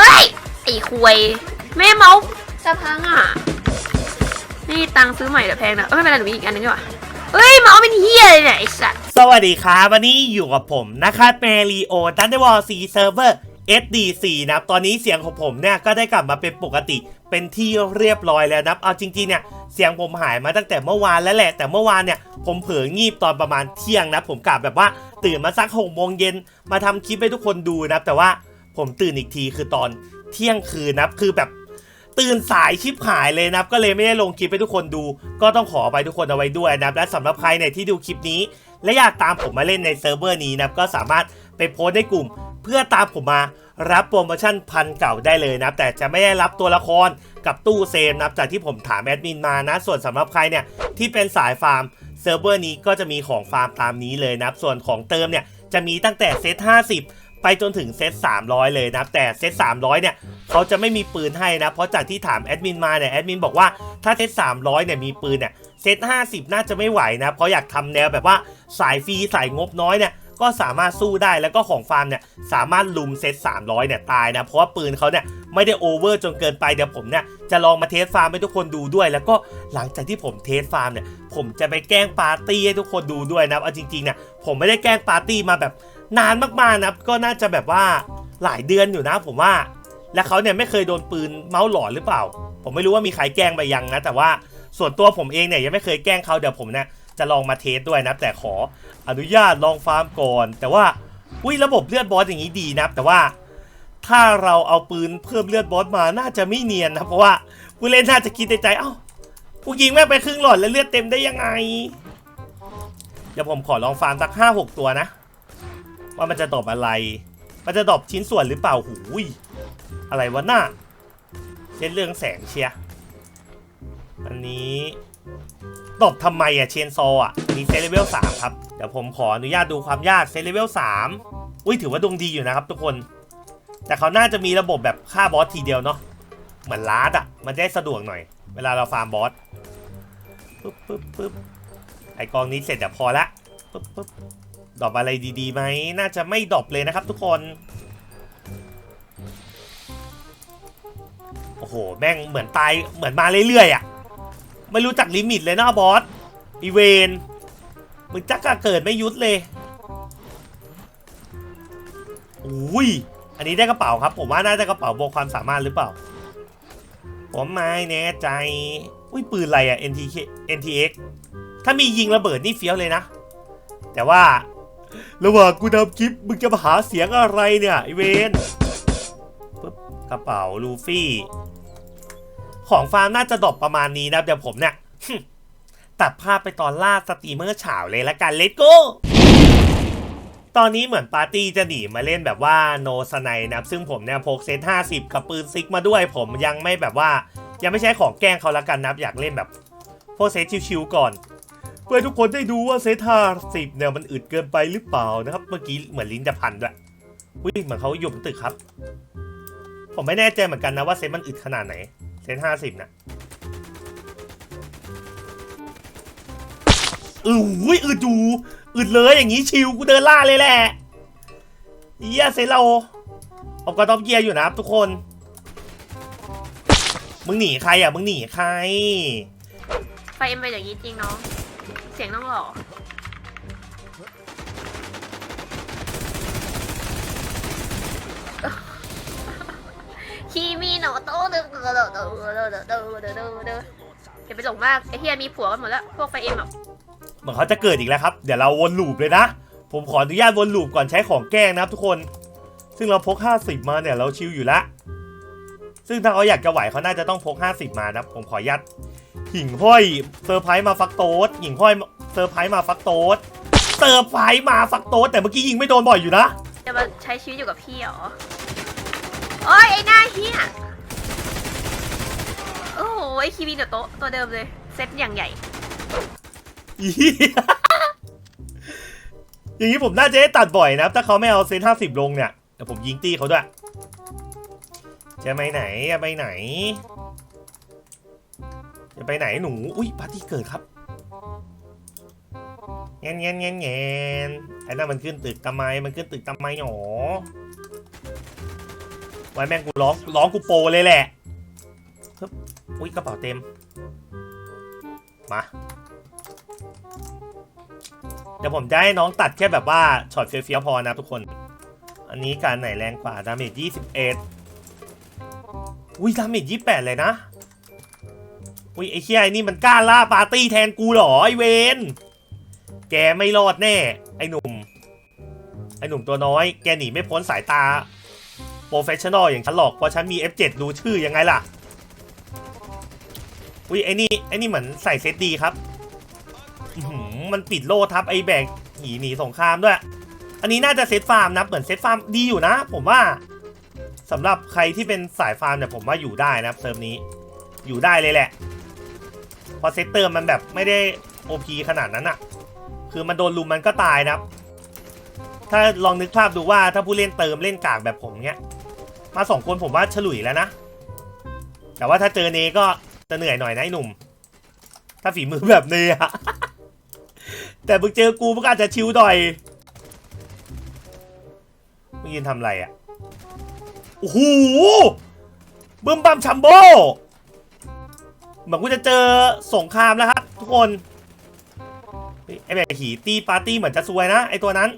อ้ยไอ้ควยแม่เมาส์จะพังอะ นี่ตังค์ซื้อใหม่แต่แพงนะเอ้ยไม่เป็นไรหนูมีอีกอันนึงดีกว่าเอ้ยเมาส์เป็นเฮียเลยเนี่ยไอ้สัสสวัสดีครับวันนี้อยู่กับผมนะครับเมรีโอทันเดอร์วอลซีเซิร์ฟเวอร์ SD4 นะครับตอนนี้เสียงของผมเนี่ยก็ได้กลับมาเป็นปกติเป็นที่เรียบร้อยแล้วนะครับเอาจริงๆเนี่ยเสียงผมหายมาตั้งแต่เมื่อวานแล้วแหละ แต่เมื่อวานเนี่ยผมเผลองีบตอนประมาณเที่ยงนะผมกะแบบว่าตื่นมาสักหกโมงเย็นมาทำคลิปให้ทุกคนดูนะครับแต่ว่า ผมตื่นอีกทีคือตอนเที่ยงคืนนะครับคือแบบตื่นสายชิบหายเลยนับก็เลยไม่ได้ลงคลิปให้ทุกคนดู ก็ต้องขอไปทุกคนเอาไว้ด้วยนับและสำหรับใครเนี่ยที่ดูคลิปนี้ และอยากตามผมมาเล่นในเซิร์ฟเวอร์นี้นับก็สามารถไปโพสในกลุ่ม เพื่อตามผมมารับโปรโมชั่นพันเก่าได้เลยนับแต่จะไม่ได้รับตัวละครกับตู้เซมนะครับจากที่ผมถามแอดมินมานะ ส่วนสำหรับใครเนี่ยที่เป็นสายฟาร์มเซิร์ฟเวอร์นี้ก็จะมีของฟาร์มตามนี้เลยนับส่วนของเติมเนี่ยจะมีตั้งแต่เซต50 ไปจนถึงเซต300 เลยนะแต่เซต300 เนี่ยเขาจะไม่มีปืนให้นะเพราะจากที่ถามแอดมินมาเนี่ยแอดมินบอกว่าถ้าเซต300 เนี่ยมีปืนเนี่ยเซต50 น่าจะไม่ไหวนะ เพราะอยากทำแนวแบบว่าสายฟรีสายงบน้อยเนี่ยก็สามารถสู้ได้แล้วก็ของฟาร์มเนี่ยสามารถลุมเซต300 เนี่ยตายนะ เพราะว่าปืนเขาเนี่ยไม่ได้โอเวอร์จนเกินไปเดี๋ยวผมเนี่ยจะลองมาเทสฟาร์มให้ทุกคนดูด้วย แล้วก็หลังจากที่ผมเทสฟาร์มเนี่ยผมจะไปแกล้งปาร์ตี้ให้ทุกคนดูด้วยนะเอาจริงๆเนี่ยผมไม่ได้แกล้งปาร์ตี้มาแบบ นานมากๆนะครับก็น่าจะแบบว่าหลายเดือนอยู่นะผมว่า และเขาเนี่ยไม่เคยโดนปืนเมาส์หลอนหรือเปล่า ผมไม่รู้ว่ามีใครแกล้งไปยังนะ แต่ว่าส่วนตัวผมเองเนี่ยยังไม่เคยแกล้งเขาเดี๋ยวผมเนี่ยจะลองมาเทสด้วยนะแต่ขออนุญาตลองฟาร์มก่อน แต่ว่าอุ้ยระบบเลือดบอสอย่างนี้ดีนะแต่ว่าถ้าเราเอาปืนเพิ่มเลือดบอสมาน่าจะไม่เนียนนะเพราะว่าผู้เล่นน่าจะคิดในใจเอ้าผู้ยิงแม่งไปครึ่งหลอดแล้วเลือดเต็มได้ยังไงเดี๋ยวผมขอลองฟาร์มสักห้าหกตัวนะ ว่ามันจะตอบอะไร มันจะตอบชิ้นส่วนหรือเปล่าหูยอะไรวะหน้าเช่นเรื่องแสงเชียอันนี้ตบทำไมอะเชนโซอะมีเซเลเวลสามครับ เดี๋ยวผมขออนุญาตดูความยากเซเลเวลสามอุ้ยถือว่าดวงดีอยู่นะครับทุกคน แต่เขาน่าจะมีระบบแบบฆ่าบอสทีเดียวเนาะเหมือนลาดอะมันจะได้สะดวกหน่อย เวลาเราฟาร์มบอสปึ๊บปึ๊บปึ๊บไอกองนี้เสร็จเดี๋ยวพอละปึ๊บปึ๊บ ดรอปอะไรดีๆไหมน่าจะไม่ดรอปเลยนะครับทุกคน โอ้โห แม่งเหมือนตายเหมือนมาเรื่อยๆอะ่ะ ไม่รู้จักลิมิตเลยนะบอสอีเวนมึงจักกะเกิดไม่ยุดเลยอุ้ยอันนี้ได้กระเป๋าครับ ผมว่าน่าจะกระเป๋าบวกความสามารถหรือเปล่า ผมไม่แน่ใจ อุ้ยปืนอะไรอะ NTK NTX ถ้ามียิงระเบิดนี่เฟี้ยวเลยนะ แต่ว่า ระหว่างกูทำคลิปมึงจะมาหาเสียงอะไรเนี่ยไอเวนปึ๊บกระเป๋าลูฟี่ ของฟาร์มน่าจะดรอปประมาณนี้นะเดี๋ยวผมเนี่ยตัดภาพไปตอนล่าสตรีมเมอร์เฉาเลยละกันเลตโก้ตอนนี้เหมือนปาร์ตี้จะหนีมาเล่นแบบว่าโนสไนนะซึ่งผมเนี่ยพกเซต50 กับปืนซิกมาด้วยผมยังไม่แบบว่า ยังไม่ใช้ของแกล้งเขาละกันนะอยากเล่นแบบพวกเซตชิวๆก่อน พื่อให้ทุกคนได้ดูว่าเซต50เนี่ยมันอึดเกินไปหรือเปล่านะครับ เมื่อกี้เหมือนลิ้นจะพันด้วยอุ้ยเหมือนเขาอยู่บนตึกครับ ผมไม่แน่ใจเหมือนกันนะว่าเซตมันอึดขนาดไหน เซต50นะเอออุ้ยอึดอยู่อึดเลยอย่างนี้ชิวกูเดินล่าเลยแหละเยี่ยเซเราผมก็ต้องเยียอยู่นะครับทุกคน มึงหนีใครอะ มึงหนีใครไฟเอ็มไปนอย่างนี้จริงน้อง สียงต้องหล่อคีมีโนโตเดอเดอเดอเดอเดอเดอเดอเดอเดอเดออย่าไปหลงมากไอเฮียมีผัวกันหมดแล้ว พวกไฟเอ็มอะเหมือนเขาจะเกิดอีกแล้วครับ เดี๋ยวเราวนลูปเลยนะ ผมขออนุญาตวนลูปก่อนใช้ของแกล้งนะครับทุกคน ซึ่งเราพก 50 มาเนี่ยเราชิลอยู่ละ ซึ่งถ้าเขาอยากจะไหวเขาน่าจะต้องพก 50 มานะผมขออนุญาต หิ่งห้อยเซอร์ไพรส์มาฟักโต๊ดหิ่งห้อยเซอร์ไพรส์มาฟักโต๊ดเซอร์ไพรส์มาฟักโต๊ดแต่เมื่อกี้ยิงไม่โดนบ่อยอยู่นะจะมาใช้ชีวิตอยู่กับพี่เหรอโอ้ยไอ้หน้าเฮียโอ้โหไอคีมีโนโตะตัวเดิมเลยเซตอย่างใหญ่อีเหี้ยอย่างนี้ผมน่าจะได้ตัดบ่อยนะครับถ้าเขาไม่เอาเซนห้าสิบลงเนี่ยเดี๋ยวผมยิงตีเขาด้วยจะไปไหนจะไปไหน จะไปไหนหนู อุ้ยปาร์ตี้เกิดครับเงี้ยเงี้ยเงี้ยเงี้ยไอ้นั่นมันขึ้นตึกทำไม มันขึ้นตึกทำไมหนอไว้แม่งกูร้องร้องกูโปเลยแหละฮึบอุ้ยกระเป๋าเต็ม มา เดี๋ยวผมจะให้น้องตัดแค่แบบว่าช็อตเฟี้ยวๆพอนะทุกคน อันนี้การไหนแรงกว่าดาเมจ21 อุ้ยดาเมจ28 เลยนะ อุ้ยไอ้เชี่ยไอ้นี่มันกล้าล่าปาร์ตี้แทนกูเหรอไอเวนแกไม่รอดแน่ ไอ้หนุ่ม ไอ้หนุ่มตัวน้อย แกหนีไม่พ้นสายตา โปรเฟชชั่นอลอย่างฉันหรอก เพราะฉันมี F7 ดูชื่อยังไงล่ะ อุ้ยไอ้นี่ไอ้นี่เหมือนใส่เซตดีครับมันปิดโล่ทับไอ้แบกหนีหนีสงครามด้วย อันนี้น่าจะเซตฟาร์มนะ เหมือนเซตฟาร์มดีอยู่นะ ผมว่าสำหรับใครที่เป็นสายฟาร์มเนี่ยผมว่าอยู่ได้นะเซิร์ฟนี้ อยู่ได้เลยแหละ พราะเซตเตอร์มันแบบไม่ได้ OP ขนาดนั้นอะคือมันโดนลุมมันก็ตายนะครับ ถ้าลองนึกภาพดูว่าถ้าผู้เล่นเติมเล่นกากแบบผมเนี้ย มาสองคนผมว่าฉลุยแล้วนะ แต่ว่าถ้าเจอเนก็จะเหนื่อยหน่อยนะไอ้หนุ่ม ถ้าฝีมือแบบเนอะแต่มึงเจอกูมึงอาจจะชิวหน่อยมึงยืนทำอะไรอะ่ะ โอ้โหบึ้มบัมชัมโบ เหมือนกูจะเจอสงครามแล้วครับทุกคนไอแบบขี่ตีปาร์ตี้เหมือนจะซวยนะไอตัวนั้น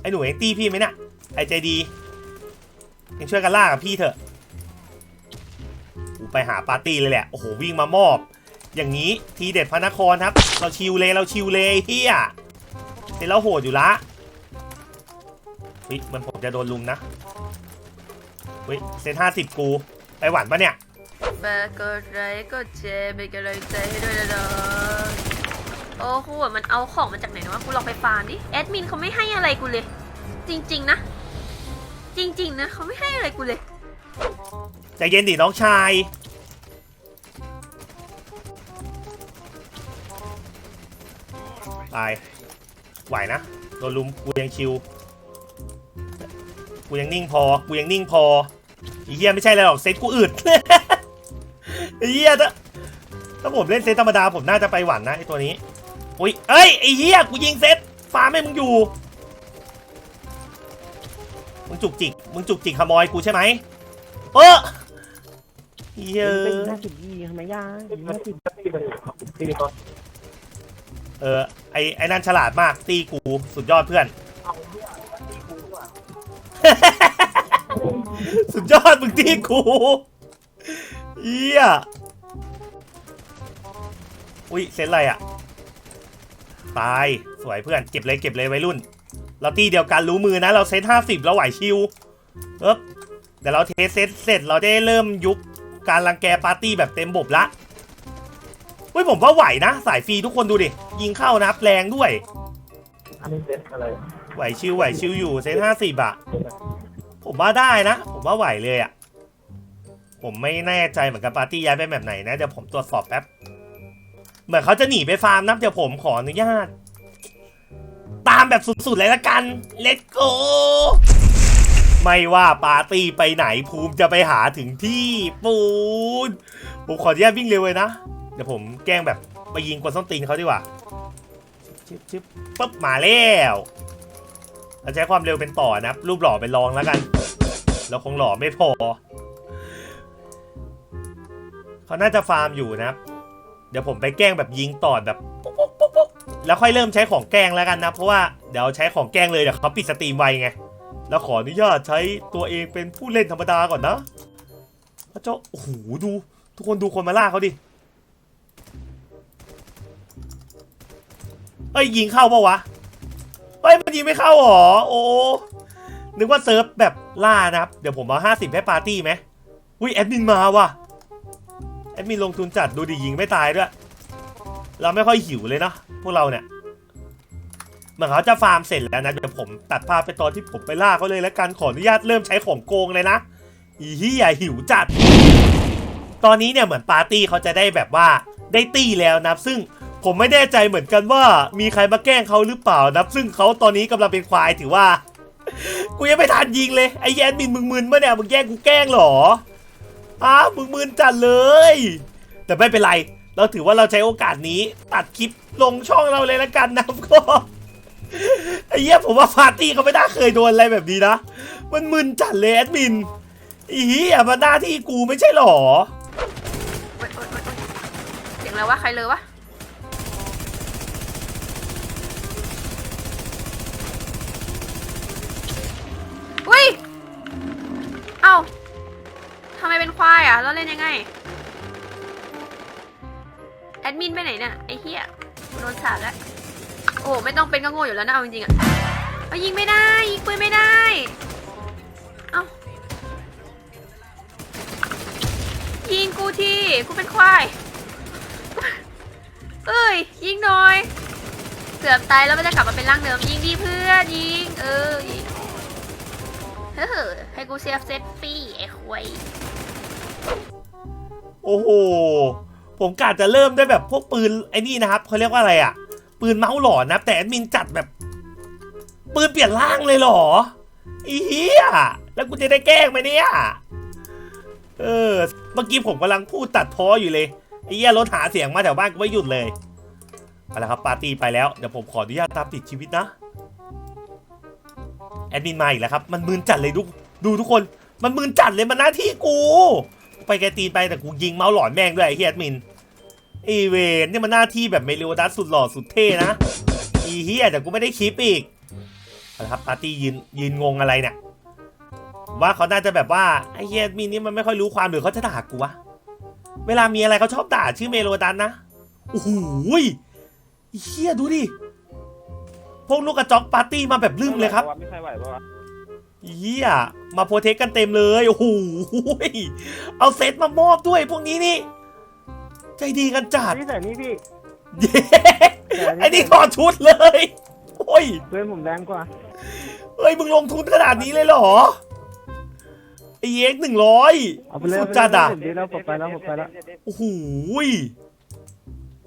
ไอหนูเองตีพี่ไหมเนี่ยไอใจดียังช่วยกันล่ากับพี่เถอะกูไปหาปาร์ตี้เลยแหละโอ้โหวิ่งมามอบ อย่างนี้ทีเด็ดพระนครครับ เราชิวเลยเราชิวเลยเฮียเห็นเราโหดอยู่ละเฮ้ยมันผมจะโดนลุมนะเฮ้ยเซนห้าสิบกูไปหวานปะเนี่ย ฝากกดไลค์กดแชร์เป็นกำลังใจให้ด้วยนะน้องโอ้โหมันเอาของมาจากไหนนะวะกูลองไปฟาร์มดิแอดมินเขาไม่ให้อะไรกูเลย จริง ๆ นะ จริง ๆ นะเขาไม่ให้อะไรกูเลย ใจเย็นดิน้องชาย ตาย ไหวนะ โดนลุมกูยังชิว กูยังนิ่งพอ กูยังนิ่งพออ้เหี้ยไม่ใช่อะไรหรอก เซ็ตกูอึด เหี้ยถ้าถ้าผมเล่นเซตธรรมดาผมน่าจะไปหวันนะไอตัวนี้อุ้ยเอ้ยไอเหี้ยกูยิงเซตฟาร์มให้มึงอยู่มึงจุกจิกมึงจุกจิกขโมยกูใช่ไหมเออเยเป็นห้าสิบยี่ทำไมยากห้าสิบเออไอไอนั่นฉลาดมากตีกูสุดยอดเพื่อนสุดยอดมึงตีกู เยี่ยอุ้ยเซนอะไรอะตายสวยเพื่อนเก็บเลยเก็บเลยวัยรุ่น เราตีเดียวกันรู้มือนะ เราเซตห้าสิบเราไหวชิวเอ๊บเดี๋ยวเราเทสเซตเสร็จเราได้เริ่มยุคการรังแกปาร์ตี้แบบเต็มบบละเฮ้ยผมว่าไหวนะ สายฟรีทุกคนดูดิ ยิงเข้านะแรงด้วย อันนี้เซ็ตอะไรไหวชิวไหวชิวอยู่เซตห้าสิบอะผมว่าได้นะ ผมว่าไหวเลยอะ ผมไม่แน่ใจเหมือนกันปาร์ตี้ย้ายไปแบบไหนนะเดี๋ยวผมตรวจสอบแป๊บ เหมือนเขาจะหนีไปฟาร์มนะเดี๋ยวผมขออนุญาต ตามแบบสุดๆเลยละกัน let's go ไม่ว่าปาร์ตี้ไปไหนภูมิจะไปหาถึงที่ปูนผมขออนุญาตวิ่งเร็วเลยนะ เดี๋ยวผมแกล้งแบบไปยิงกวนส้นตีนเขาดีกว่าชิบชิบปุ๊บมาแล้วเราใช้ความเร็วเป็นต่อนะรูปหล่อเป็นรองแล้วกัน เราคงหล่อไม่พอ เขาน่าจะฟาร์มอยู่นะครับ เดี๋ยวผมไปแกล้งแบบยิงต่อแบบปุ๊บปุ๊บปุ๊บปุ๊บแล้วค่อยเริ่มใช้ของแกล้งแล้วกันนะ เพราะว่าเดี๋ยวใช้ของแกล้งเลยเดี๋ยวเขาปิดสตรีมไวไง แล้วขออนุญาตใช้ตัวเองเป็นผู้เล่นธรรมดาก่อนนะพระเจ้าโอ้โหดู ทุกคนดูคนมาล่าเขาดิเอ้ยยิงเข้าปะวะเฮ้ยมันยิงไม่เข้าหรอ โอ้นึกว่าเซิร์ฟแบบล่านะครับ เดี๋ยวผมเอาห้าสิบให้ปาร์ตี้ไหมอุ้ยแอดมินมาว่ะ ดมินลงทุนจัดดูดิยิงไม่ตายด้วย เราไม่ค่อยหิวเลยเนาะพวกเราเนี่ย เหมือนเขาจะฟาร์มเสร็จแล้วนะ เดี๋ยวผมตัดภาพไปตอนที่ผมไปล่าเขาเลยแล้วกันขออนุญาตเริ่มใช้ของโกงเลยนะ อีเหี้ยหิวจัด ตอนนี้เนี่ยเหมือนปาร์ตี้เขาจะได้แบบว่าได้ตี้แล้วนะซึ่งผมไม่แน่ใจเหมือนกันว่ามีใครมาแกล้งเขาหรือเปล่านะซึ่งเขาตอนนี้กำลังเป็นควายถือว่า กูยังไม่ทันยิงเลยไอ้แยนมินมึงมึนปะเนี่ยมึงแกล้งกูแกล้งหรอ อ้ามึงมึนจัดเลย แต่ไม่เป็นไร เราถือว่าเราใช้โอกาสนี้ ตัดคลิปลงช่องเราเลยละกันนะก็ไอ้เหี้ยผมว่าปาร์ตี้เขาไม่น่าเคยโดนอะไรแบบนี้นะ มันมึนจัดเลยแอดมินอีเหี้ยมันหน้าที่กูไม่ใช่หรอเสียงอะไรวะใครเลยวะอุ้ย เอ้า ทำไมเป็นควายอะ แล้วเล่นยังไง แอดมินไปไหนเนี่ยไอ้เหี้ยโดนสาดแล้ว โอ้ไม่ต้องเป็นก็โง่อยู่แล้วนะเอาจริงๆอะเอายิงไม่ได้ ยิงปืนไม่ได้ เอ้า ยิงกูที กูเป็นควาย เอ้ย ยิงหน่อย เกือบตายแล้วไมันจะกลับมาเป็นร่างเดิม ยิงดีเพื่อนยิง เออยิงเฮ้อให้กูเซฟเซตฟรีไอ้ควาย โอ้โห ผมกะจะเริ่มได้แบบพวกปืนไอ้นี่นะครับเขาเรียกว่าอะไรอะปืนเมาส์หลอนนะแต่แอดมินจัดแบบ ปืนเปลี่ยนร่างเลยเหรออีเหี้ยแล้วกูจะได้แกล้งไหมเนี่ย เออ เมื่อกี้ผมกำลังพูดตัดพ้ออยู่เลยไอ้เหี้ยรถหาเสียงมาแถวบ้านกูไม่หยุดเลยเอาละครับปาร์ตี้ไปแล้วเดี๋ยวผมขออนุญาตตามติดชีวิตนะแอดมินมาอีกแล้วครับ มันมึนจัดเลยดูดูทุกคน มันมึนจัดเลยมันหน้าที่กู ไปแกตีนไปแต่กูยิงเมาส์หลอนแม่งด้วยไอ้เฮียแอดมินไอีเวนนี่มันหน้าที่แบบเมลิโอดัสสุดหล่อสุดเท่นะอีเฮียแต่กูไม่ได้คลิปอีกเอาละครับปาร์ตี้ยืนยืนงงอะไรเนี่ยว่าเขาน่าจะแบบว่าไอเฮียดมินนี่มันไม่ค่อยรู้ความหรือเขาจะด่ากูวะเวลามีอะไรเขาชอบด่าชื่อเมโลดัสนะโอ้โหเฮียดูดิพวกลูกกระจอกปาร์ตี้มาแบบลืมเลยครับไม่ใช่ไหวปะ เฮียมาโปรเทคกันเต็มเลย โอ้โหยเอาเซตมามอบด้วยพวกนี้นี่ ใจดีกันจัดพี่แต่นี่พี่เย้ไอ้นี่ขอชุดเลย โอ้ยเพื่อนผมแรงกว่า เฮ้ย มึงลงทุนขนาดนี้เลยเหรอ ไอเอ็กหนึ่งร้อยเอาไปเลยสุดจัดอะผมดีแล้วผมไปแล้วผมไปแล้ว โอ้โหย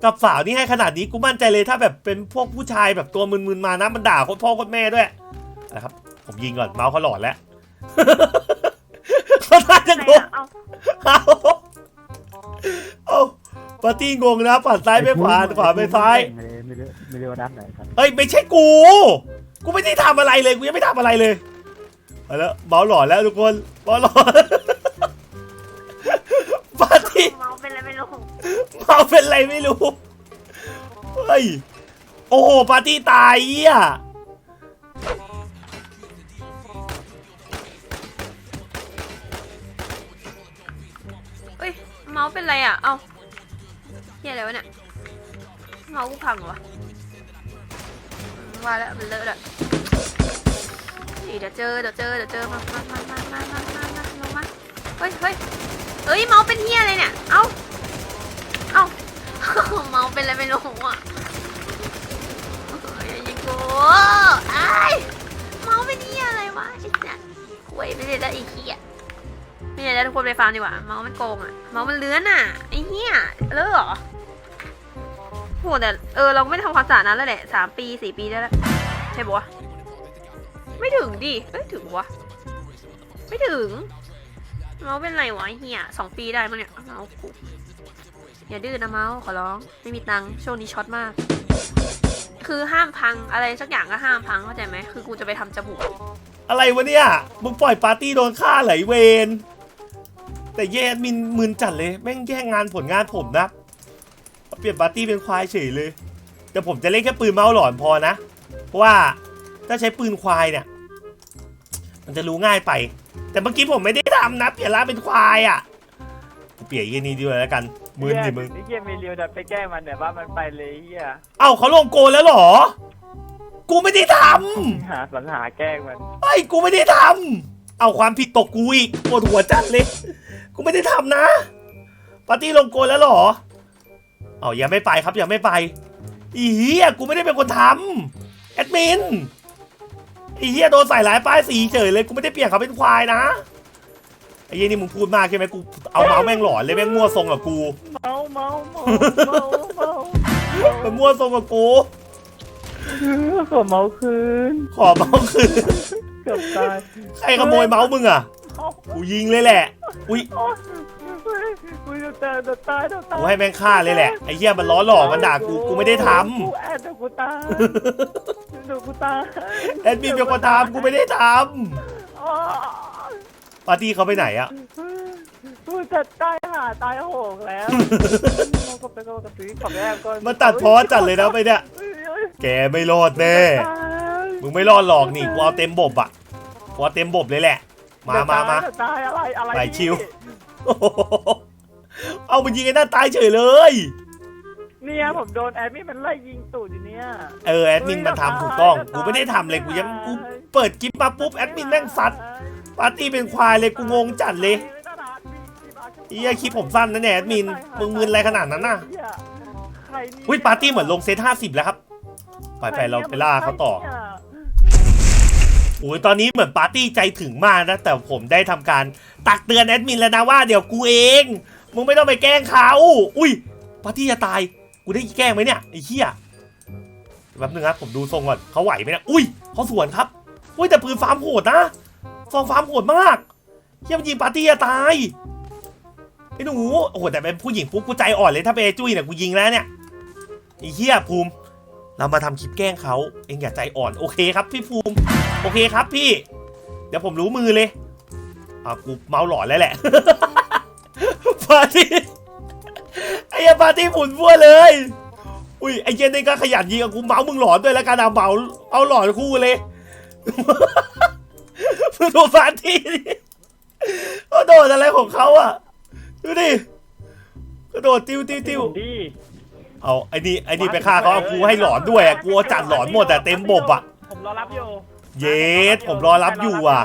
กับสาวนี่ให้ขนาดนี้กูมั่นใจเลยถ้าแบบเป็นพวกผู้ชายแบบตัวมึนๆมานะมันด่าโคตรพ่อโคตรแม่ด้วยนะครับ ผมยิงก่อนเมาส์เขาหลอนแล้วเขาน่าจะงงเอาเอาปาร์ตี้งงนะปัดซ้ายไปขวาขวาไปซ้าย ไม่ได้ไม่ได้ว่าด้านไหนครับเฮ้ยไม่ใช่กู กูไม่ได้ทำอะไรเลยกูยังไม่ทำอะไรเลยเอาแล้วเบาหลอนแล้วทุกคนเบาหลอนปาร์ตี้เมาเป็นอะไรไม่รู้เมาเป็นไรไม่รู้เฮ้ยโอ้โหปาร์ตี้ตายเหี้ย อะ เอ้าเฮียอะไรวะเนี่ยเมากูพังเหรอวะว่าแล้วมันเลอะแล้วเดี๋ยวเจอเดี๋ยวเจอเดี๋ยวเจอมามามามามามามามาลงมาเฮ้ยเฮ้ยเอ้ยเมาเป็นเฮียอะไรเนี่ย เอ้า เอ้าเมาเป็นอะไรไม่รู้อะยอย่ายิงกูไอ้เมาเป็นเฮียอะไรวะไอ้สัสห่วยไม่ได้แล้วไอ้เฮีย ไม่ใช่แล้วทุกคนไปฟาร์มดีกว่าเมาส์มันโกงอะเมาส์มันเลื้อนอะไอ้เหี้ยเลิกเหรอโหแต่เออเราก็ไม่ทำความสะอาดนั้นแล้วแหละสามปีสี่ปีได้แล้วใช่ปะวะไม่ถึงดิเอ้ยถึงวะไม่ถึงเมาส์เป็นไรวะไอ้เหี้ยสองปีได้มั้งเนี่ยเมาส์กูอย่าดื้อนะเมาส์ขอร้องไม่มีตังค์ช่วงนี้ช็อตมาก คือห้ามพังอะไรสักอย่างก็ห้ามพังเข้าใจไหมคือกูจะไปทำจมูกอะไรวะเนี่ย มึงปล่อยปาร์ตี้โดนฆ่าไหลเวน แต่แย่มินมึนจัดเลย แม่งแย่งงานผลงานผมนะ เปลี่ยนปาร์ตี้เป็นควายเฉยเลย แต่ผมจะเล่นแค่ปืนเมาส์หลอนพอนะ เพราะว่าถ้าใช้ปืนควายเนี่ย มันจะรู้ง่ายไป แต่เมื่อกี้ผมไม่ได้ทำนะ เปลี่ยนร่างเป็นควายอะ เปลี่ยนยี่นี่ดีกว่าแล้วกันมึนดิมึงไอ้เหี้ยเมลิวดันไปแก้มันเนี่ยว่ามันไปเลยไอ้เหี้ยเอ้าเขาลงโกนแล้วเหรอ กูไม่ได้ทหาสัญหาแกล้งมันำไอ้ยกูไม่ได้ทำ เอาความผิดตกกูอีกปวดหัวจัดเลย กูไม่ได้ทำนะ ปาร์ตี้ลงโกนแล้วเหรอ เอายังไม่ไปครับยังไม่ไป อีเหี้ยกูไม่ได้เป็นคนทำแอดมิน อีเหี้ยโดนใส่หลายป้ายสีเฉยเลย กูไม่ได้เปลี่ยนเขาเป็นควายนะ ไอ้เหี้ยนี่มึงพูดมากใช่ไหมกูเอาเมาส์แม่งหลอนเลยแม่งมั่วทรงกับกู เมาเมาเมาเมาเมามันมั่วทรงกับกู ขอเมาคืน ขอเมาส์คืน เกือบตายใครขโมยเมาส์มึงอะกูยิงเลยแหละ อุ้ยโอ๊ยกูจะตายจะตายจะตายกูให้แม่งฆ่าเลยแหละไอ้เหี้ยมันล้อหลอกมันด่ากูกูไม่ได้ทกูแอดเดี๋ยวกูตายเดี๋ยวกูตายำแอดมินเป็นคนทำกูไม่ได้ทอ๋อปาร์ตี้เขาไปไหนอะกูจะตายหาตายโหงแล้วก็ไปก็กระตือขอบแรกก่อนมาตัดพอจัดเลยนะไปเนี่ยแกไม่รอดแน่ มึงไม่รอดหรอกนี่กูเอาเต็มบบอะกูเอาเต็มบบเลยแหละ มามามาจะตายอะไรอะไรไปชิวโอ้โหเอามันยิงไอ้หน้าตายเฉยเลย เนี่ยผมโดนแอดมินมันไล่ยิงตูดอยู่เนี่ย เออแอดมินมันทำถูกต้องกูไม่ได้ทำเลยกูยังกูเปิดคลิปมาปุ๊บแอดมินแม่งซัดปาร์ตี้เป็นควายเลยกูงงจัดเลยเฮียคลิปผมสั้นนะเนี่ยแอดมินมึงมึนอะไรขนาดนั้นน่ะใครเนี่ยอุ้ยปาร์ตี้เหมือนลงเซตห้าสิบแล้วครับไปไปเราไปล่าเขาต่อ โอ้ยตอนนี้เหมือนปาร์ตี้ใจถึงมากนะ แต่ผมได้ทำการตักเตือนแอดมินแล้วนะว่าเดี๋ยวกูเอง มึงไม่ต้องไปแกล้งเขาอุ้ยปาร์ตี้จะตาย กูได้แกล้งไหมเนี่ยไอ้เหี้ยแป๊บนึงนะผมดูทรงก่อนเขาไหวไหมเนี่ยอุ้ยเขาสวนครับอุ้ยแต่ปืนฟาร์มโหดนะฟองฟาร์มโหดมากเฮียมันยิงปาร์ตี้จะตายไอ้หนูโอ้โหแต่เป็นผู้หญิงปุ๊บกูใจอ่อนเลยถ้าเป็นไอ้จุ้ยเนี่ยกูยิงแล้วเนี่ยไอ้เหี้ยภูมิ เรามาทำคลิปแกล้งเขาเองอย่าใจอ่อนโอเคครับพี่ภูมิ โอเคครับพี่ เดี๋ยวผมรู้มือเลยอะกูเมาหลอนแล้วแหละ ปาร์ตี้ไอ้เหี้ยปาร์ตี้หมุนพั่วเลย อุ้ยไอ้เจนนี่ก็ขยันยิงกับกูเมามึงหลอนด้วยแล้วกันเอาเมาเอาหลอนคู่เลย ดูปาร์ตี้ดิเขาโดดอะไรของเขาอะ ดูดิกระโดดติ้วติ้วติ้ว ดีเอาไอ้นี่ไอ้นี่ไปฆ่าเขาเอากูให้หลอนด้วยอะกูเอาจัดหลอนหมดแต่เต็มบบอะ ผมรอรับอยู่ เยสผมรอรับอยู่อะ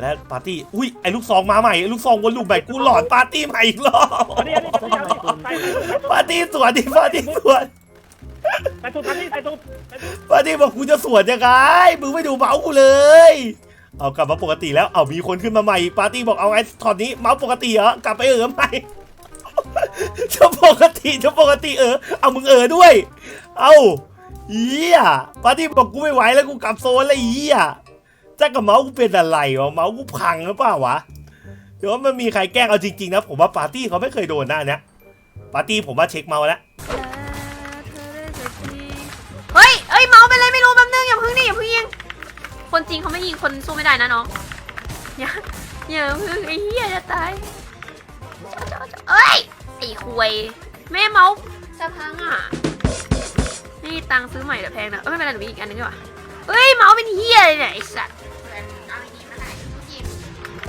และปาร์ตี้ อุ้ยไอ้ลูกซองมาใหม่ไอ้ลูกซองวนลูกใหม่กูหลอนปาร์ตี้ใหม่อีกรอบอันนี้อันนี้อันนี้ใส่ใส่ปาร์ตี้สวนดิปาร์ตี้สวนใส่ตุ๊ดอันนี้ใส่ตุ๊ดปาร์ตี้บอกกูจะสวนยังไงมึงไม่ดูเมาส์กูเลย เอากลับมาปกติแล้ว เอามีคนขึ้นมาใหม่ปาร์ตี้บอกเอาไงตอนนี้เมาส์ปกติเหรอกลับไปเออใหม่จะปกติจะปกติเออ เอามึงเออด้วย เอา เหี้ยปาร์ตี้บอกกูไม่ไหวแล้วกูกลับโซนแล้วไอ้เหี้ยจ้ากับเมาส์กูเป็นอะไรวะเมาส์กูพังหรือเปล่าวะเดี๋ยวมันมีใครแกล้งเอาจริงๆนะผมว่าปาร์ตี้เขาไม่เคยโดนหน้าเนี้ยปาร์ตี้ผมว่าเช็คเมาส์แล้วเฮ้ยเอ้ยเมาส์เป็นไรไม่รู้แป๊บนึงอย่าเพึ่งดิอย่าเพึ่งยิงคนจริงเขาไม่ยิงคนสู้ไม่ได้นะน้องอย่าอย่าเพึ่งไอ้เหี้ยจะตายเอ้ยไอ้ควยแม่เมาส์จะพังอะ นี่ตังค์ซื้อใหม่แต่แพงนะเอ้ยไม่เป็นไรหนูมีอีกอันนึงดีกว่าเฮ้ยเมาส์เป็นเหี้ยเลยเนี่ยไอ้สัตว์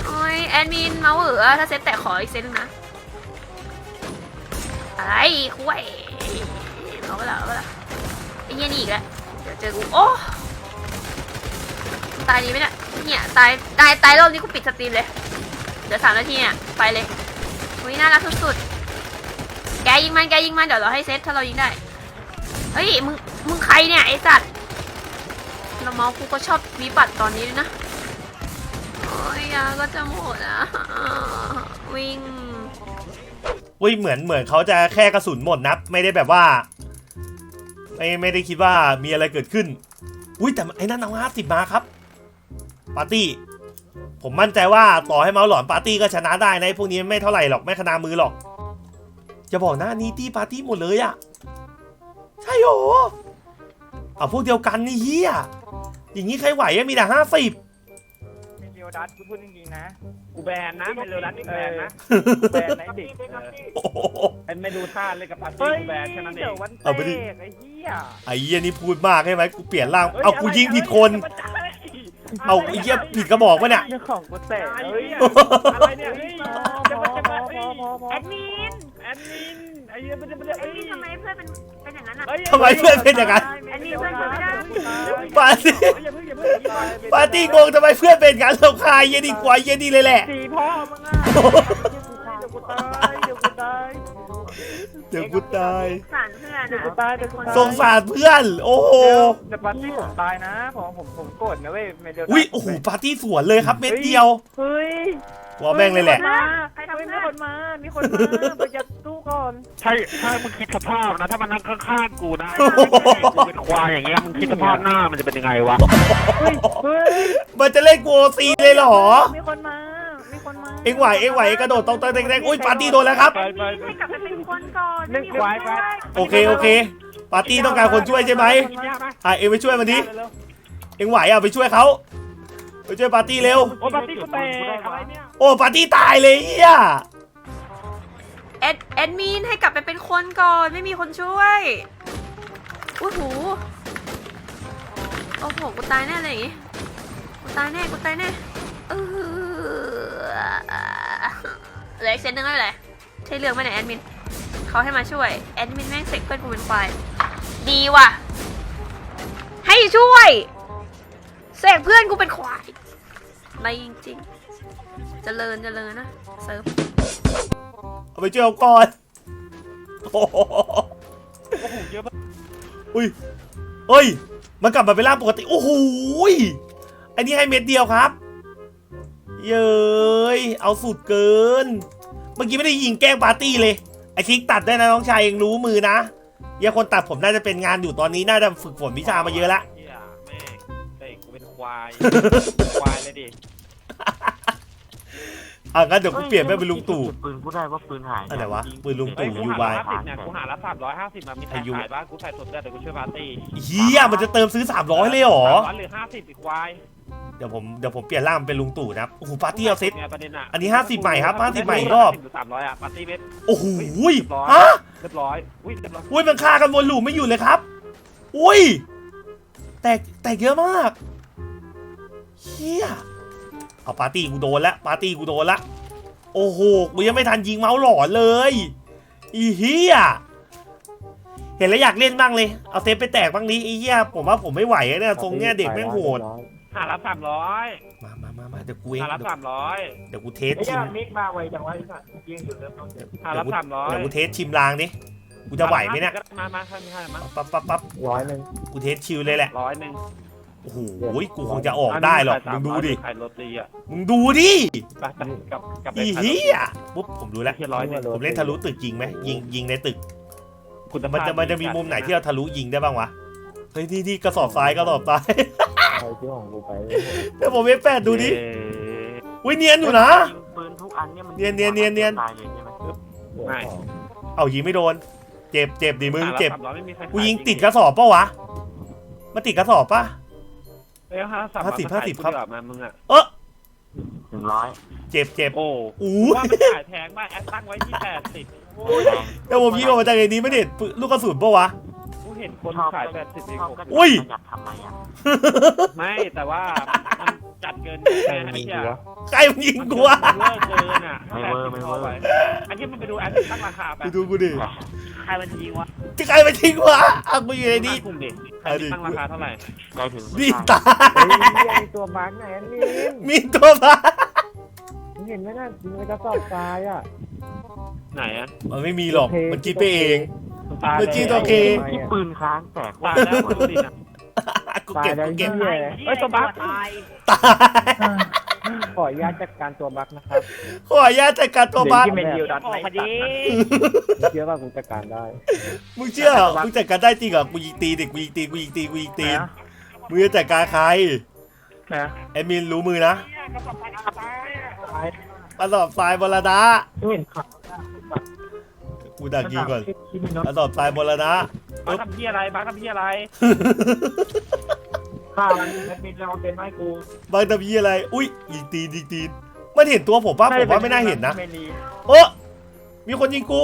โอ้ยแอดมินเมาส์เหรอถ้าเซ็ตแต่ขออีกเซ็ตนึงนะอะไรคุยเอาไปละเอาไปละไอ้เหี้ยนี่อีกแล้วเดี๋ยวเจอกูโอ้ตายดีไหมเนี่ยเนี่ยตายตายตายรอบนี้กูปิดสตรีมเลยเดี๋ยวสามนาทีเนี่ยไปเลยอุ้ยน่ารักสุดๆแกยิงมันแกยิงมันเดี๋ยวเราให้เซตถ้าเรายิงได้ เฮ้ยมึงมึงใครเนี่ยไอ้สัตว์เราเมากูก็ชอบวิบัติตอนนี้ด้วยนะโอ้ยยาก็จะหมดอะวิ่งอุ้ยเหมือนเหมือนเขาจะแค่กระสุนหมดนะไม่ได้แบบว่า ไม่ไม่ได้คิดว่ามีอะไรเกิดขึ้นอุ้ยแต่ไอ้นั่นเอาห้าสิบมาครับปาร์ตี้ผมมั่นใจว่าต่อให้เมาหลอนปาร์ตี้ก็ชนะได้นะพวกนี้ไม่เท่าไหร่หรอกไม่ขนามือหรอกจะบอกนะนี่ตี้ปาร์ตี้หมดเลยอะ ใช่โหเอาพวกเดียวกันนี่เฮียอย่างนี้ใครไหวอะมีแต่ห้าสิบเมลิโอดัสกูพูดจริงๆนะกูแบนนะเมโลรัสนี่แบนนะแบนไหนเด็กโอ้โหไอ้ไม่ดูท่าเลยกับปาร์ตี้เฮ้ยกูแบนแค่นั้นเอเดี๋ยวงวันแตเอาไปดิกไอ้เหี้ยไอ้เหี้ยนี่พูดมากใช่ไหมกูเปลี่ยนร่างเอากูยิงผิดคน เอาไอ้เหี้ยผิดกระบอกวะเนี่ย เรื่องของกูแตกไอ้เฮ้ยอะไรเนี่ยเฮ้ยจะมาจะมาเฮ้ยแอดมินแอดมินไอ้เหี้ยมันจะมันจะไอ้เฮ้ยนี่ทำไมเพื่อนเป็นเป็นอย่างนั้นอะ ทำไมเพื่อนเป็นอย่างนั้นอันนี้เพื่อนช่วยไม่ได้ ปาร์ตี้อย่าเพิ่งอย่าเพิ่งอย่าเพิ่งปาร์ตี้งงทำไมเพื่อนเป็นกันเราคายเย็นดีกว่าเย็นดีเลยแหละ สีพ่อมึงอะเดี๋ยวกูตายเดี๋ยวกูตาย เดี๋ยวกูตาย สารเพื่อนเดี๋ยวอะกูตายเดี๋ยวกูตายสงสารเพื่อน โอ้โหแต่ปาร์ตี้ผมตายนะผมผมผมโกรธนะเว้ยเมลิโอดัสอุ้ยโอ้โหปาร์ตี้สวนเลยครับเม็ดเดียวเฮ้ยว่าแม่งเลยแหละ ใครทำมีคนมา มีคนมาไปจับตู้ก่อน ใช่ใช่มึงคิดสภาพนะ ถ้ามันนั่งข้างๆกูนะกูเป็นควายอย่างเงี้ยมึงคิดสภาพหน้ามันจะเป็นยังไงวะ เฮ้ย เฮ้ย มันจะเล่นกูโอซีเลยเหรอ มีคนมามี คนมาเอ็งไหวเอ็งไหวกระโดดตรงตรงแดงๆอุ้ยปาร์ตี้โดนแล้วครับ ไปไปให้กลับไปเป็นคนก่อนหนึ่งควายไปโอเคโอเค ปาร์ตี้ต้องการคนช่วยใช่ไหมกินยากไหมอะเอ็งไปช่วยมันดิเร็วเอ็งไหวอะไปช่วยเขาไปช่วยปาร์ตี้เร็ว โอ้ปาร์ตี้กูแตกอะไรเนี่ยโอ้ปาร์ตี้ตายเลยเฮียเอ็ดเอ็ดมินให้กลับไปเป็นคนก่อนไม่มีคนช่วยโอ้โหโอ้โหกูตายแน่เลยอย่างงี้กูตายแน่กูตายแน่ เหลืออีกเซตหนึ่งไม่เป็นไรใช่เรื่องไหมเนี่ยแอดมินเขาให้มาช่วย แอดมินแม่งเสกเพื่อนกูเป็นควาย ดีว่ะ ให้ช่วยเสกเพื่อนกูเป็นควายไม่จริงๆ เจริญเจริญนะเซิร์ฟเอาไปช่วยเอาก่อนโอ้โหเยอะมากอุ้ยเฮ้ย มันกลับมาเป็นร่างปกติ โอ้โหยอันนี้ให้เม็ดเดียวครับ เย้ยเอาสุดเกิน เมื่อกี้ไม่ได้ยิงแกล้งปาร์ตี้เลย ไอคลิกตัดได้นะน้องชายเองรู้มือนะเหี้ยคนตัดผมน่าจะเป็นงานอยู่ตอนนี้น่าจะฝึกฝนวิชามาเยอะละเหี้ยแม่งเตะกูเป็นควาย ควายเลยดิอะงั้นเดี๋ยวกูเปลี่ยนไปเป็นลุงตู่ปืนกูได้ว่าปืนหายอันไหนวะปืนลุงเฮ้ยตู่กูยูหาบาย ร้อยห้าสิบเนี่ยกูหาละสามร้อยห้าสิบมามีใครอายุ ขายบ้างกูใส่สดเลือดเดี๋ยวกูช่วยปาร์ตี้เฮียมันจะเติมซื้อ 300 เลยเหรอ สามร้อยหรือห้าสิบอีกควายเดี๋ยวผมเดี๋ยวผมเปลี่ยนร่างเป็นลุงตู่นะครับโอ้โหปาร์ตี้เอาเซตเนี่ยประเด็นอะอันนี้50ใหม่ครับ50ใหม่อีกรอบ สามร้อยอะปาร์ตี้เม็ดโอ้โหยเรียบร้อยฮะเรียบร้อยอุ้ยเรียบร้อยอุ้ยมันฆ่ากันวนลูปไม่อยู่เลยครับ อุ้ย แตกแตกเยอะมากเฮียเอาปาร์ตี้กูโดนละปาร์ตี้กูโดนละโอ้โหกูยังไม่ทันยิงเมาส์หลอนเลยอีเฮียเห็นแล้วอยากเล่นบ้างเลย เอาเซฟไปแตกบ้างนี้อีเฮียผมว่าผมไม่ไหวแล้วเนี่ยทรงเนี้ยเด็กแม่งโหด หาละสามร้อยมามามามาเดี๋ยวกูเองหาละเดี๋ยวสามร้อยเดี๋ยวกูเทสไอ้ชิยมมิกมาไวจังวะไอ้สัตว์ยิงจุดเริ่มต้นเดี๋ยวหาละสามร้อยเดี๋ยวกูเทสชิมรางดิกูจะไหวไหมเนี่ยมามามามามาปั๊บปั๊บปั๊บร้อยหนึ่งกูเทสชิลเลยแหละร้อยหนึ่งโอ้โหกูคงจะออกได้หรอกมึงดูดิขายโรตีอะมึงดูดิไปไปกลับกลับไปอีขายโรเฮีตียปุ๊บผมรู้แล้วเฮียร้อยหนึ่งผมเล่นทะลุตึกยิงไหมยิงยิงในตึก คุณมันจะมันจะมีมุมไหนที่เราทะลุยิงได้บ้างวะเฮ้ยนี่นี่กระสอบทรายกระสอบทราย ใครที่ของกูไปเดี๋ยวผมเอฟแปดดูดิเอ๊ะอุ้ยเนียนอยู่นะยิงปืนทุกอันเนี่ยมันเนียนเนียนเนียนเนียน ตายเลยใช่ไหมไม่ เอายิงไม่โดน เจ็บเจ็บดิมึงหาละเจ็บสามร้อยไม่มีใครขายกูยิงติดกระสอบปะวะมาติดกระสอบปะ เอ้ยห้าสามห้าสิบมขยห้าสิบครับกูดีกว่ามามึงอะเออหนึ่งร้อยเจ็บเจ็บโอ้อู้ว่ามันขายแพงมากแอดตั้งไว้ที่แปดสิบแรงแล้วผมยิงออกมาจากไอ้นี้ไม่เด็ดลูกกระสุนปะวะกู เห็นคนขายแปดสิบเองชอบผมกระอุ้ย จัดทำไมอะไม่แต่ว่ามันจัดเกินแค่ไอ้เหี้ยใครมันยิงกูวะมันเวอร์เกินอะถ้าแปดสิบพอไว้อันนี้มันไปดูแอดตั้งราคาไปกูดูกูดิใครมันยิงวะจะใครมาทิ้งวะอะกูอยู่ในนี้กลุ่มดิใครตั้งราคาเท่าไหร่ใจถึงนี่ตายเฮ้ยมีตัวบั๊กไหนอันนี้มีตัวมามึงเห็นไหมน่ะยิงในกระสอบทรายอะไหนอะมันไม่มีหรอกมันคิดไปเอง ตายเมื่อกี้ตัวเค ที่ปืนค้างแตกตายแล้วดูดินะกูตายเก็บแล้วกูเก็บเหี้ยเฮ้ยตัวบั๊กตายขออนุญาตจัดการตัวบั๊กนะครับขออนุญาตจัดการตัวบ้านที่เมนดิวดัดออกไม่มาตัดิดเชื่อว่ากูจัดการได้มึงเชื่อเหรอมึงจัดการได้จริงเหรอกูยิงตีดิกูยิงตีกูยิงตีกูยิงตีมึงจะจัดการใครนะแอดมินรู้มือนะตายกระสอบทรายบรณะไม่เห็นขับ กูดักยิงก่อนที่มีน้องกระสอบทรายบรณะบ้าทำพี่อะไรบ้าทำพี่อะไรข้ามันแอดมินเราเป็นไม้กูบางตะพีอะไร อุ้ยยิงตีนยิงตีนมันเห็นตัวผมป่ะผมว่าไม่น่าเห็นนะเมลีโอ้มีคนยิงกู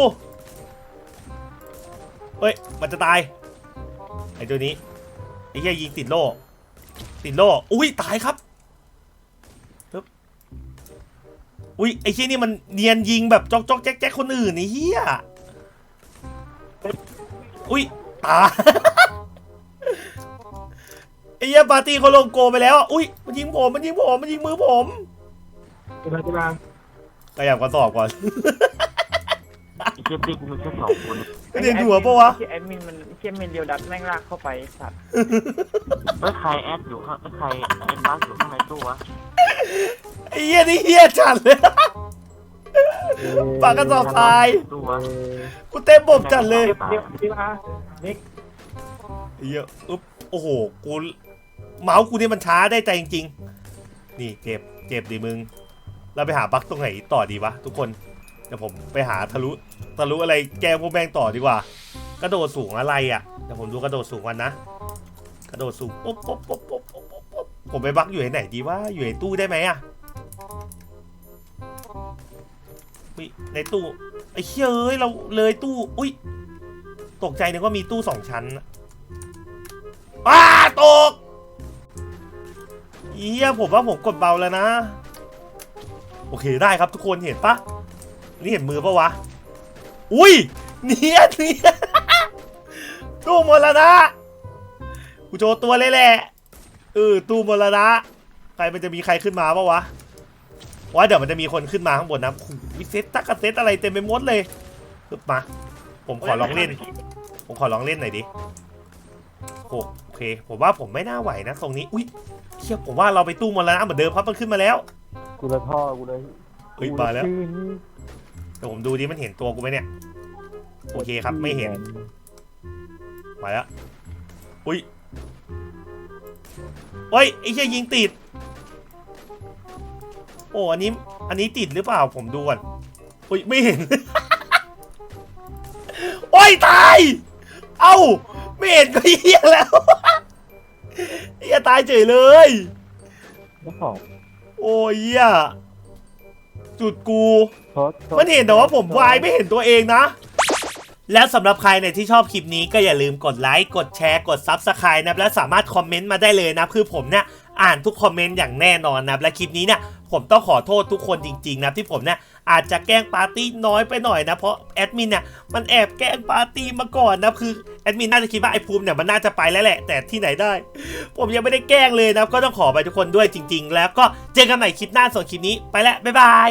เฮ้ย มันจะตาย ไอ้ตัวนี้ ไอ้เหี้ยยิงติดโล่ ติดโล่ อุ้ยตายครับปึ๊บอุ้ยไอ้เหี้ยนี่มันเนียนยิงแบบจอกจอกแจ๊กแจ๊กคนอื่นไอ้เหี้ย อุ้ยตายไอ้เหี้ยปาร์ตี้เขาลงโกไปแล้ว อุ้ยมันยิงผมมันยิงผมมันยิงมือผมจุฬาจุฬาขยับกระสอบก่อนไอ้เจ็บดิกูมีแค่สองคนกระเด็นหัวปะวะแอดมินมันเชี่ยเมนเดียวดัดแม่งลากเข้าไปสัตว์เอ้ยใครแอดอยู่ข้างเอ้ยใครเอ็นบัสอยู่ข้างในตู้วะไอ้เหี้ยนี่เหี้ยจัดเลย ปากกระสอบทรายตู้วะกูเต็มบบจัดเลยเดี๋ยวจุฬานิกไอ้เหี้ยอุ๊บโอ้โหกูเมาส์กูนี่มันช้าได้ใจจริงๆ นี่เจ็บเจ็บดิมึง เราไปหาบั๊กตรงไหนต่อดีวะทุกคนเดี๋ยวผมไปหาทะลุทะลุอะไรแกพวกแม่งต่อดีกว่า กระโดดสูงอะไรอะเดี๋ยวผมดูกระโดดสูงกันนะ กระโดดสูงปุ๊บปุ๊บปุ๊บปุ๊บปุ๊บปุ๊บปุ๊บผมไปบักอยู่ไหนดีว่าอยู่ในตู้ได้ไหมอะ อุ้ยในตู้ไอ้เชี่ยเอ้ยเราเลยตู้ อุ้ยตกใจนึกว่ามีตู้สองชั้นอะอ้าตกเฮียผมว่าผมกดเบาแล้วนะ โอเคได้ครับทุกคนเห็นปะนี่เห็นมือปะวะ อุ้ยเนียนเนียนตู้มรณะกูโจตัวเลยแหละเออตู้มรณะใครมันจะมีใครขึ้นมาปะวะ ว่าเดี๋ยวมันจะมีคนขึ้นมาข้างบนนะวิเซตตักกะเซตอะไรเต็มไปหมดเลยปึ๊บมา ผมขอลองเล่น ผมขอลองเล่นหน่อยดิโอโอเค ผมว่าผมไม่น่าไหวนะตรงนี้ อุ้ยเชี่ยผมว่าเราไปตู้มรณะเหมือนเดิมครับมันขึ้นมาแล้ว กูเลยท่อกูเลยเฮ้ยมาแล้วชื่อนี้เดี๋ยวผมดูดิมันเห็นตัวกูไหมเนี่ย โอเคครับไม่เห็น มาแล้ว อุ้ยเฮ้ยไอ้เชี่ยยิงติด โอ้อันนี้อันนี้ติดหรือเปล่าผมดูก่อนอุ้ยไม่เห็น โอ้ยตาย เอ้าไม่เห็นก็เหี้ยแล้วเหี้ยตายเฉยเลย แล้วของโอ้ยเหี้ยจุดกู โทษโทษมันเห็นแต่ว่าผมวายไม่เห็นตัวเองนะ แล้วสำหรับใครเนี่ยที่ชอบคลิปนี้ก็อย่าลืมกดไลค์กดแชร์กด Subscribe นะครับและสามารถคอมเมนต์มาได้เลยนะคือผมเนี่ยอ่านทุกคอมเมนต์อย่างแน่นอนนะครับและคลิปนี้เนี่ย ผมต้องขอโทษทุกคนจริง ๆ นะที่ผมเนี่ยอาจจะแกล้งปาร์ตี้น้อยไปหน่อยนะเพราะแอดมินเนี่ยมันแอบแกล้งปาร์ตี้มาก่อนนะคือแอดมินน่าจะคิดว่าไอ้ภูมิเนี่ยมันน่าจะไปแล้วแหละ แต่ที่ไหนได้ ผมยังไม่ได้แกล้งเลยนะก็ต้องขอไปทุกคนด้วยจริง ๆ แล้วก็เจอกันใหม่คลิปหน้าส่วนคลิปนี้ไปแล้วบ๊ายบาย